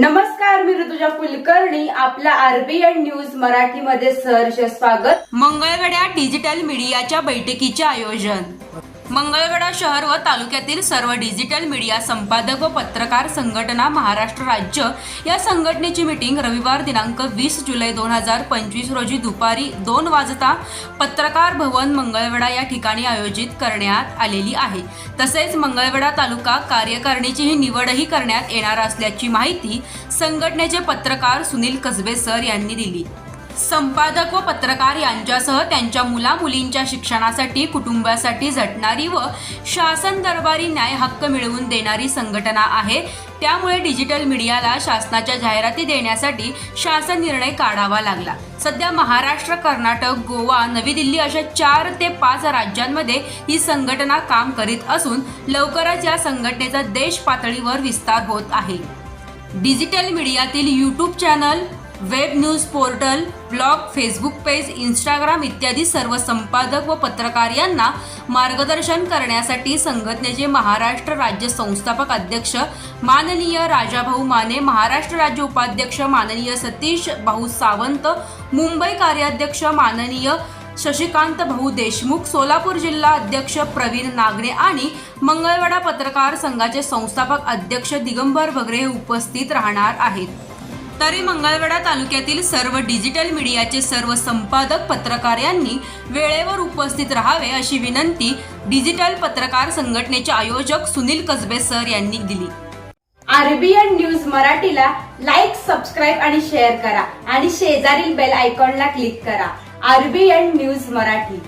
नमस्कार मी ऋतुजा कुलकर्णी. आपला RBN news मराठीमध्ये सहर्ष स्वागत. मंगळवेड्या डिजिटल मीडियाच्या बैठकीचे आयोजन. मंगळवेढा शहर व तालुक्यातील सर्व डिजिटल मीडिया संपादक व पत्रकार संघटना महाराष्ट्र राज्य या संघटनेची मीटिंग रविवार दिनांक वीस जुलै दोन हजार पंचवीस रोजी दुपारी दोन वाजता पत्रकार भवन मंगळवेढा या ठिकाणी आयोजित करण्यात आलेली आहे. तसेच मंगळवेढा तालुका कार्यकारिणीचीही निवडही करण्यात येणार असल्याची माहिती संघटनेचे पत्रकार सुनील कसबे सर यांनी दिली. संपादक व पत्रकार यांच्यासह त्यांच्या मुला मुलींच्या शिक्षणासाठी कुटुंबासाठी झटणारी व शासन दरबारी न्याय हक्क मिळवून देणारी संघटना आहे. त्यामुळे डिजिटल मीडियाला शासनाच्या जाहिराती देण्यासाठी शासन निर्णय काढावा लागला. सध्या महाराष्ट्र कर्नाटक गोवा नवी दिल्ली अशा चार ते पाच राज्यांमध्ये ही संघटना काम करीत असून लवकरच या संघटनेचा देश पातळीवर विस्तार होत आहे. Digital मीडियातील YouTube channel web news portal blog Facebook page Instagram इत्यादी सर्व संपादक व पत्रकार यांना मार्गदर्शन करण्यासाठी संघटनेचे महाराष्ट्र राज्य संस्थापक अध्यक्ष माननीय राजाभाऊ माने महाराष्ट्र राज्य उपाध्यक्ष माननीय सतीश भाऊ सावंत मुंबई कार्याध्यक्ष माननीय शशिकांत भाऊ देशमुख सोलापूर जिल्हा अध्यक्ष प्रवीण नागणे आणि मंगळवाडा पत्रकार संघाचे संस्थापक अध्यक्ष दिगंबर भगरे हे उपस्थित राहणार आहेत. तरी मंगळवेढा तालुक्यातील सर्व डिजिटल मीडियाचे सर्व संपादक पत्रकार यांनी वेळेवर उपस्थित राहावे अशी विनंती डिजिटल पत्रकार संघटनेचे आयोजक सुनील कसबे सर यांनी दिली. आरबीएन न्यूज मराठीला लाईक सबस्क्राईब आणि शेअर करा आणि शेजारील बेल आयकॉनला क्लिक करा. RBN news Marathi.